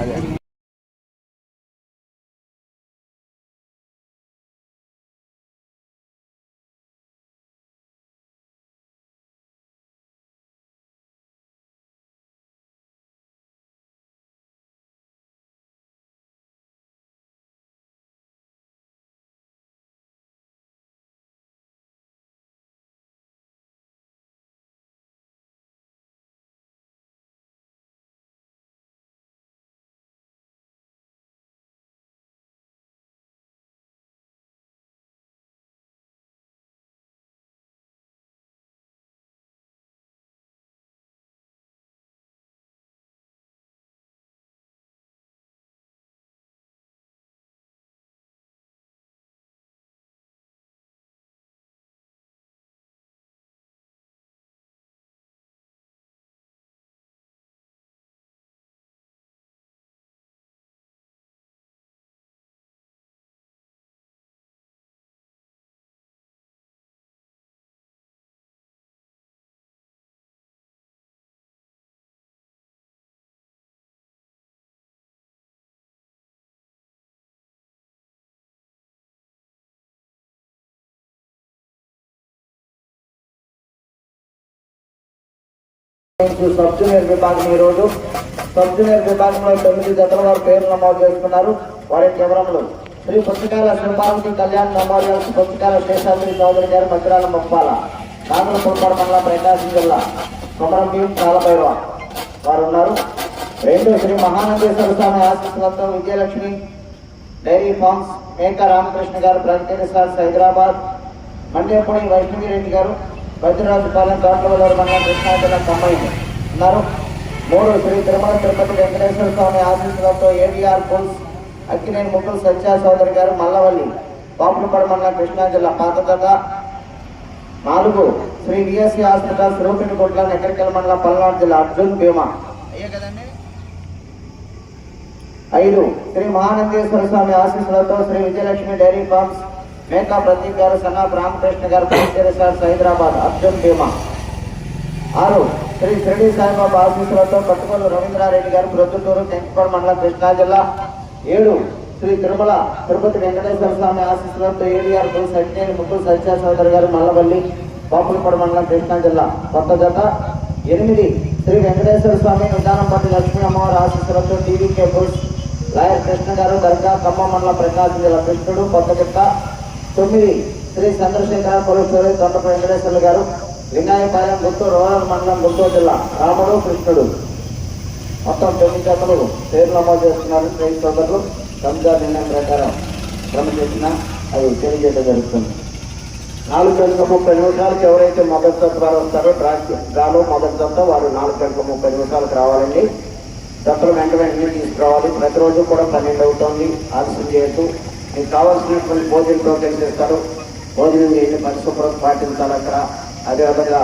అదే. Sub junior విభాగం ఈరోజు. రోజు సబ్ జూనియర్ విభాగంలో తొమ్మిది జతల వారు పేరు నమోదు చేసుకున్నారు. వారి వివరములు శ్రీ పుస్తకాల శ్రీపార్వతి కళ్యాణ్ మెమోరియల్స్ పుస్తకాల శేషాద్రి చౌదరి గారి మంత్రాల మొప్పాల నాగరపుల్పాడు మండలం ప్రకాశం జిల్లా కొమరం భీం కాలభైరవ. వారు ఉన్నారు రెండు శ్రీ మహానందేశ్వర స్వామి ఆశీస్సులతో Vijayalakshmi dairy forms Meka Ramakrishna garu Brahmagiri sir Hyderabad Mandepudi Vaishnavi Reddy garu Vajrarajupalem Thotlavalluru మండలం కృష్ణా జిల్లా కంబైన్ ఉన్నారు. మూడు శ్రీ తిరుమల తిరుపతి వెంకటేశ్వర స్వామి ఆశీస్సులతో ఏవిఆర్ పుల్స్ అక్కినేని ముగ్గులు సత్యా చౌదరి గారు మల్లవల్లి పాపులపాడు మండలం కృష్ణా జిల్లా పాతదగ నాలుగు శ్రీ విఎస్సి హాస్పిటల్ రూపినిగుట్ల నెక్కరికల్ మండలం పల్నాడు జిల్లా అర్జున్ భీమా. ఐదు శ్రీ మహానందేశ్వర స్వామి ఆశీస్సులతో Shri Vijayalakshmi dairy farms Meka Pradeep garu son of Ramakrishna garu Pulicheri sir Hyderabad Arjun Bhima. ఆరు శ్రీ షిరిడి సాయిబాబా ఆశీస్సులతో కట్టుకోలు రవీంద్రారెడ్డి గారు ప్రొద్దుటూరు తెంచుకోడు మండలం కృష్ణా జిల్లా. ఏడు శ్రీ తిరుమల తిరుపతి వెంకటేశ్వర స్వామి ఆశీస్సులతో ఏడిఆర్ పుల్ సత్యనేని ముగ్గురు సత్య సోదరి గారు మల్లవల్లి బాపులపడ మండలం కృష్ణా జిల్లా. కొత్త జత. ఎనిమిది శ్రీ వెంకటేశ్వర స్వామి నిదానంపల్లి లక్ష్మీ అమ్మవారి ఆశీస్సులతో టీవీకే బుల్స్. లాయర్ కృష్ణ గారు దర్గా ఖమ్మం మండలం ప్రకాశం జిల్లా కృష్ణుడు. కొత్త జిత్త తొమ్మిది శ్రీ చంద్రశేఖర కొలుసూరి తొండప వెంకటేశ్వర్లు గారు లింగాయపాలెం గుంటూరు రూరల్ మండలం గుంటూరు జిల్లా రాముడు కృష్ణుడు. మొత్తం తొమ్మిది జతలు పేరు నమోదు చేస్తున్నారు. ట్రైన్ సోదరులు రంజాన్ నిర్ణయం ప్రకారం క్రమశిక్షణ అది తెలియజేయడం జరుగుతుంది. నాలుగు గంటల ముప్పై నిమిషాలకు ఎవరైతే మొదటి జత వారు వస్తారో డ్రా డ్రాలో మొదటి జత వారు నాలుగు గంటల ముప్పై నిమిషాలకు రావాలండి. జతలు వెంట వెంటనే తీసుకురావాలి. ప్రతిరోజు కూడా పన్నెండు అవుతుంది. ఆలస్యం చేయొచ్చు మీకు కావాల్సినటువంటి భోజనం ప్రోగ్రామ్ చేస్తారు భోజనం చేయండి పరిశుభ్రత పాటించాలి అక్కడ. అదేవిధంగా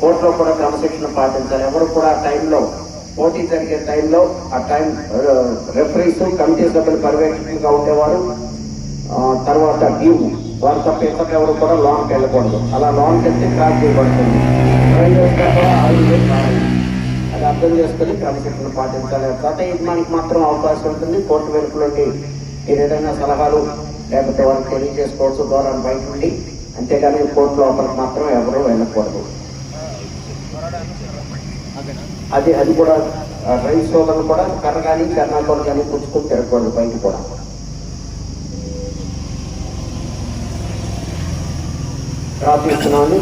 కోర్టులో కూడా క్రమశిక్షణ పాటించాలి. ఎవరు కూడా ఆ టైంలో పోటీ జరిగే టైంలో ఆ టైం రెఫరీస్ కమిటీ సభ్యులు పర్యవేక్షణగా ఉండేవారు. తర్వాత డ్యూ వారు తప్ప ఇతర ఎవరు కూడా లోన్కి వెళ్ళకూడదు. అలా లోన్కి వెళ్తే క్రాస్ చేయబడుతుంది. అది అర్థం చేసుకుని క్రమశిక్షణ పాటించాలి. గత యజమానికి మాత్రం అవకాశం ఉంటుంది. కోర్టు వెలుపులోకి మీరు ఏదైనా సలహాలు లేకపోతే వాళ్ళకి తెలియజేసుకోవచ్చు దూరం బయట నుండి అంతేగాని కోర్టు లోపలికి మాత్రం ఎవరు వెళ్ళకూడదు. అది అది కూడా రైతు సోదరులు కూడా కర్ర కానీ కర్ణాటక కానీ పుచ్చుకొని తిరగకూడదు బయట కూడా. ప్రార్థిస్తున్నాను.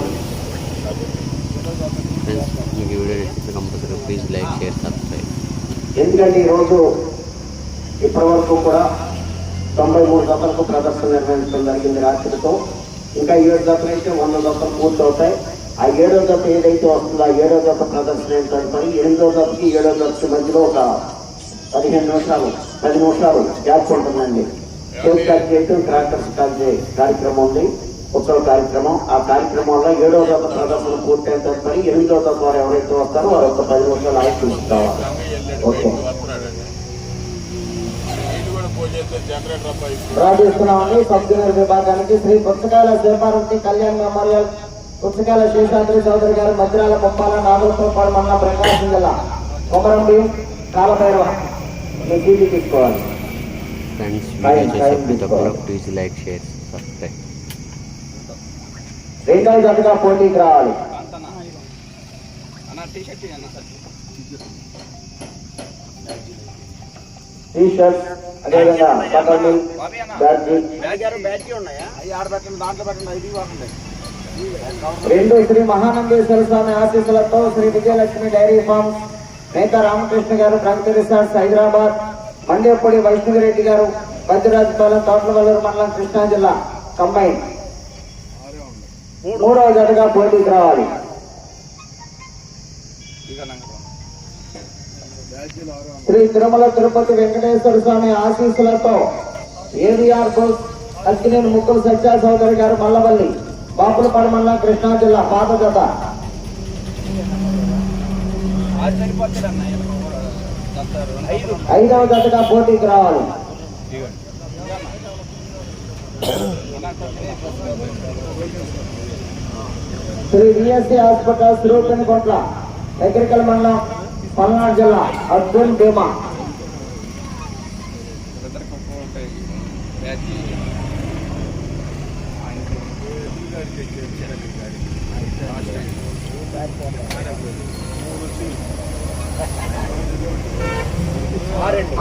ఎందుకంటే ఈరోజు ఇప్పటి వరకు కూడా తొంభై మూడు జతలకు ప్రదర్శన నిర్వహించడం జరిగింది రాత్రితో. ఇంకా ఏడు జతలు అయితే వంద జతలు పూర్తవుతాయి. ఆ ఏడో జత ఏదైతే వస్తుందో ఆ ఏడో జత ప్రదర్శన ఏంటంటే ఎనిమిదో జతకి ఏడో జతకి మధ్యలో ఒక పదిహేను నిమిషాలు పది నిమిషాలు గ్యాప్ ఉంటుందండి. కేక్ కట్ చేయటం ట్రాక్టర్స్ కట్ కార్యక్రమం ఉంది. ఉత్సవ కార్యక్రమం. ఆ కార్యక్రమంలో ఏడో జత ప్రదర్శన పూర్తయిన తర్వాత ఎనిమిదో జత వారు ఎవరైతే వస్తారో వారు ఒక పది నిమిషాలు ఆయన చూసుకోవాలి. ఓకే. ప్రార్థిస్తున్నామని సబ్ జూనియర్ విభాగానికి శ్రీ పుస్తకాల శివపార్వతి కళ్యాణ్ మెమోరియల్ పుస్తకాల శేషాద్రి చౌదరి గారు మద్రాల ముప్పాల నాగులపాడు మండలం ప్రకాశం జిల్లా కొమరం భీం కాలభైరవ. మీ తీసుకోవాలి. రెండవ జతగా పోటీకి రావాలి. టీ షర్ట్ అదేవిధంగా బట్టలు బ్యాడ్జీ రెండు శ్రీ మహానందేశ్వర స్వామి ఆశీస్సులతో Shri Vijayalakshmi dairy farms Meka Ramakrishna garu Pragathi resorts Hyderabad Mandepudi వైష్ణవిరెడ్డి గారు బద్రిరాజపాలెం తోటలవల్లూరు మండలం కృష్ణా జిల్లా కంబైన్. మూడవ జతగా పోటీకి రావాలి. శ్రీ తిరుమల తిరుపతి వెంకటేశ్వర స్వామి ఆశీస్సులతో ఏవిఆర్ బోస్ అక్కినేని ముక్కుల సత్యా చౌదరి గారు మల్లవల్లి బాపులపాడు మండలం కృష్ణా జిల్లా పాత జత ఐదవ జతగా పోటీకి రావాలి. శ్రీ విఎస్సి హాస్పిటల్ శ్రీపతి కొట్ల ఎగ్రికల్ మండలం పల్నాడు జిల్లా అర్జున్ భీమా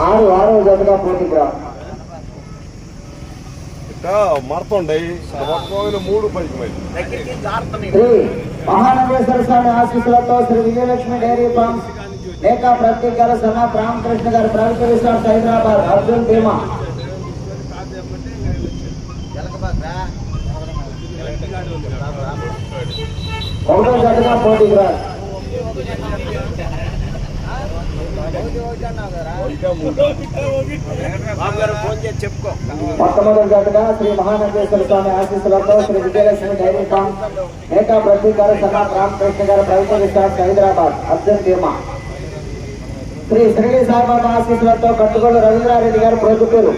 ఆరు ఆరవ జతగా పోటీకి మరతుండయి మూడు స్వామి ఆశీస్సులతో శ్రీ విజయలక్ష్మి డైరీ ఫార్మ్స్ లేఖా ప్రత్యేక గారు సన్నా రామకృష్ణ గారు ప్రగతి రిసార్ట్స్ హైదరాబాద్. అర్జున్ భీమా. ఒకటో జట్టుగా పోటీకి రావాలి మొట్టమొదటి జట్టుగా శ్రీ మహానందేశ్వర స్వామి ఆశీస్సులతో శ్రీ విజయలక్ష్మి డైరీ ఫామ్ మేకా ప్రతీక్ గారు సన్నా రామకృష్ణ గారు ప్రగతి రిసార్ట్స్ హైదరాబాద్. అర్జున్ భీమా. శ్రీ శ్రీ సాయిబాబా ఆశీస్సులతో కట్టుగోలు రవీంద్రారెడ్డి గారు ప్రొద్దుటూరు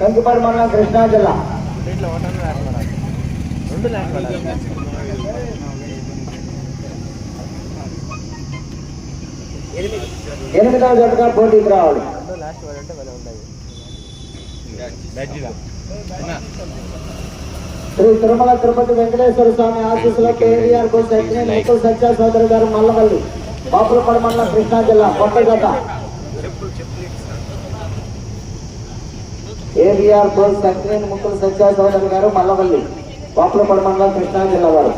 కంకిపాడు మండలం కృష్ణా జిల్లా. ఎనిమిదవ జట్టుగా పోటీకి రావాలి. శ్రీ తిరుమల తిరుపతి వెంకటేశ్వర స్వామి ఆశీస్సులో కేవీఆర్ బోస్ ముక్కుల సత్య సోదరు గారు మల్లవల్లి బాపులపడ మండలం కృష్ణా జిల్లా కొత్త ఏవిఆర్ బోస్ సక్రేని ముక్కుల సత్య సోదరు గారు మల్లవల్లి బాపులపడ మండలం కృష్ణా జిల్లా వారు.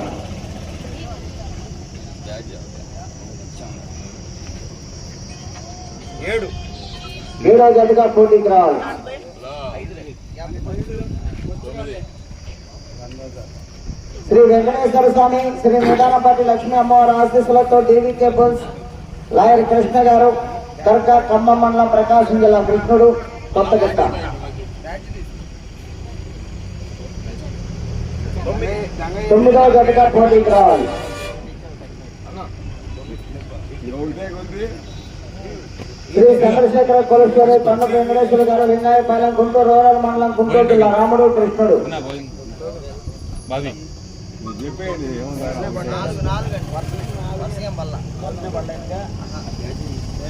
ఏడు. ఏడవ జతగా పోటీకి రావాలి. శ్రీ వెంకటేశ్వర స్వామి శ్రీ నిదానపాటి లక్ష్మీ అమ్మవారి ఆశీస్సులతో డీవీ కేబుల్స్ లాయర్ కృష్ణ గారు. దర్గా ఖమ్మం మండలం ప్రకాశం జిల్లా కృష్ణుడు కొత్తగట్ట. తొమ్మిదవ జతగా పోటీకి రావాలి. శ్రీ చంద్రశేఖర కొలస్వరి కొండ వెంకటేశ్వర గారు లింగాయపాలెం గుంటూరు రూరల్ మండలం గుంటూరు జిల్లా రాముడు కృష్ణుడు. చెప్పేది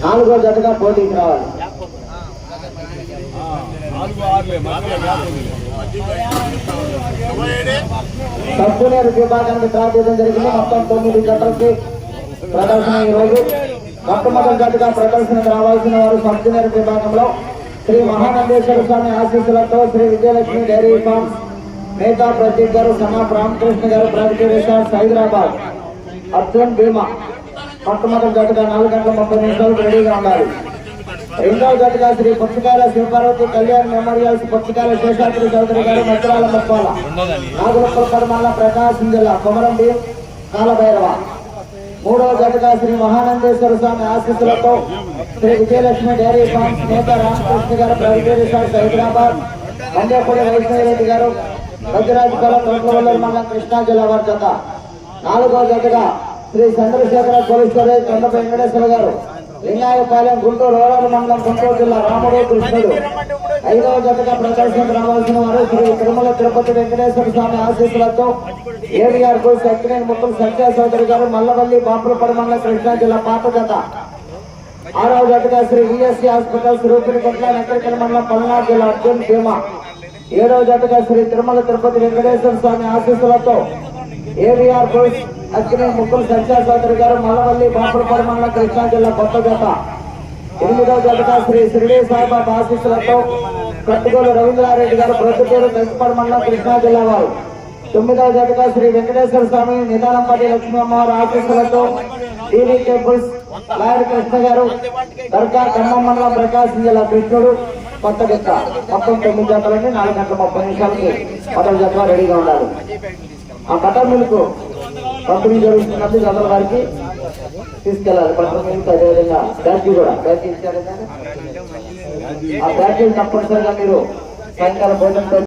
నాలుగో జతగా పోటీకి రావాలి. నాలుగు సబ్బునేరు విభాగానికి ప్రార్థన జరిగింది. మొత్తం తొమ్మిది జతలకి ప్రదర్శన ఈరోజు మొట్టమొదటి జతగా ప్రదర్శనకు రావాల్సిన వారు సబ్బునేరు విభాగంలో శ్రీ మహానందేశ్వర స్వామి ఆశీస్సులతో శ్రీ విజయలక్ష్మి డైరీ ఫార్మ్స్ మేతా ప్రతీక్ గారు సమా రామకృష్ణ గారు ప్రగతి రిసార్ట్స్ హైదరాబాద్. అర్జున్ భీమా. మొట్టమొదటి జట్టుగా నాలుగు గంటల ముప్పై నిమిషాలకు రెడీగా ఉండాలి రెండవ జట్టుగా శ్రీ పుస్తకాల శివపార్వతి కళ్యాణ్ మెమోరియల్స్ పుస్తకాల శేషాద్రి చౌదరి గారు మద్రాల ముప్పాల. నాగులప్పల పరమాల ప్రకాశం జిల్లా కొమరం కాలభైరవ. మూడవ జట్టుగా శ్రీ మహానందేశ్వర స్వామి ఆశీస్సులతో శ్రీ విజయలక్ష్మి డైరీ ఫార్మ్స్ నేత రామకృష్ణ గారు ప్రైవేట్ రిసార్ట్స్ హైదరాబాద్. మండ్యపూడి వైష్ణవరెడ్డి గారు వజ్రాజపాలెం తోటలవల్లూరు మండలం కృష్ణా జిల్లా వారి జత. నాలుగవ జట్టుగా శ్రీ చంద్రశేఖర కోలీశ్వరి కొండ వెంకటేశ్వర గారు. లింగాయపాలెం గుంటూరు ఓడారు మండలం గుంటూరు జిల్లా రాముడు కృష్ణుడు. ఐదవ జతగా ప్రదర్శనకు రావాల్సిన వారు శ్రీ తిరుమల తిరుపతి వెంకటేశ్వర స్వామి ఆశీస్సులతో ఏవిఆర్కు సత్యనేని ముక్కలు సత్య చౌదరి గారు మల్లవల్లి బాపులపడి మండలం కృష్ణా జిల్లా పాత జత. ఆరవ జతగా శ్రీ విఎస్సి హాస్పిటల్ రూపిణి కొట్ల మండలం పల్నాడు జిల్లా అర్జున్ భీమా. ఏడవ జతగా శ్రీ తిరుమల తిరుపతి వెంకటేశ్వర స్వామి ఆశీస్సులతో ఏవిఆర్ బోస్ అగ్ని ముక్కలు సంచార చౌదరి గారు మల్లవల్లి బాపులపాడు మండలం కృష్ణా జిల్లా కొత్త జత. ఎనిమిదవ జతగా శ్రీ షిరిడి సాయిబాబా ఆశీస్సులతో కట్టుకోలు రవీంద్రారెడ్డి గారు ప్రొద్దుటూరు పెంచపడి మండలం కృష్ణా జిల్లా వారు. తొమ్మిదవ జతగా శ్రీ వెంకటేశ్వర స్వామి నిదానంపల్లి లక్ష్మీ అమ్మవారి ఆశీస్సులతో టీవీ టెంపుల్స్ లాయర్ కృష్ణ గారు దర్గా ఖమ్మం మండలం ప్రకాశం జిల్లా కృష్ణుడు కొత్త జత. మొత్తం తొమ్మిది జతలని నాలుగు గంటల ముప్పై నిమిషాలకి మొదటి జత రెడీగా ఉండాలి. ఆ బటర్ మిల్క్ పంపిణీ జరుగుతున్నది జతల వారికి తీసుకెళ్ళాలి. బటర్ అదేవిధంగా బ్యాటరీ కూడా. బ్యాటరీ ఇచ్చారు ఆ బ్యాటరీ తప్పనిసరిగా మీరు సాయంకాలం భోజనం